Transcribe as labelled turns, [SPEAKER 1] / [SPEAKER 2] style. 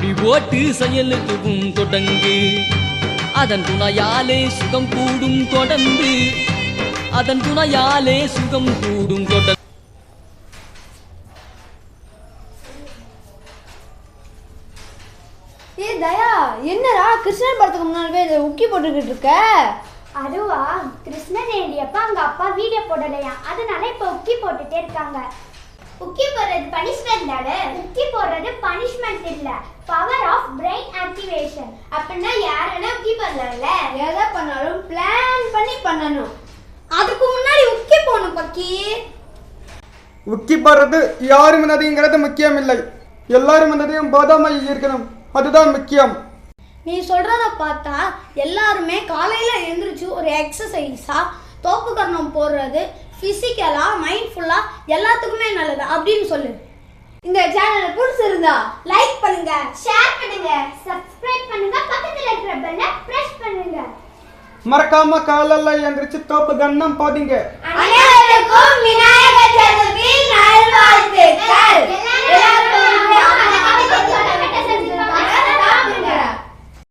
[SPEAKER 1] சுழி போட்டு செயலுக்கும் தொடங்கு. அதன் துணையாலே சுகம் கூடும் தொடர்ந்து அதன் துணையாலே சுகம் கூடும் தொடர்ந்து
[SPEAKER 2] ஏ தயா என்னடா கிருஷ்ணன் படத்துக்கு முன்னாடி போய் இதை உக்கி போட்டுக்கிட்டு இருக்க?
[SPEAKER 3] அதுவா கிருஷ்ணன் ஏண்டியப்ப அவங்க அப்பா வீடியோ போடலையா? அதனால இப்ப உக்கி போட்டுட்டே இருக்காங்க. உக்கி போடுறது பனிஷ்மெண்ட் தானே? உக்கி போடுறது பனிஷ்மெண்ட் அப்படின்னா யார் வேணா உக்கி பண்ணலாம்ல
[SPEAKER 2] எதை பண்ணாலும் பிளான் பண்ணி பண்ணணும். அதுக்கு முன்னாடி உக்கி போகணும் பக்கி.
[SPEAKER 4] உக்கி போடுறது யாரும் என்னதுங்கிறது முக்கியம் இல்லை எல்லாரும் என்னதையும் போதாமல் இருக்கணும் அதுதான் முக்கியம்.
[SPEAKER 2] நீ சொல்றத பார்த்தா எல்லாருமே காலையில எழுந்திரிச்சு ஒரு எக்ஸசைஸா தோப்பு கரணம் போடுறது பிசிக்கலா மைண்ட்ஃபுல்லா எல்லாத்துக்குமே நல்லது. அப்படின்னு சொல்லு. இந்த சேனலை பிடிச்சிருந்தா
[SPEAKER 3] லைக் பண்ணுங்க ஷேர் பண்ணுங்க.
[SPEAKER 4] மறக்காம காலைல எந்திரிச்சு தோப்பு கண்ணம் போதிங்க.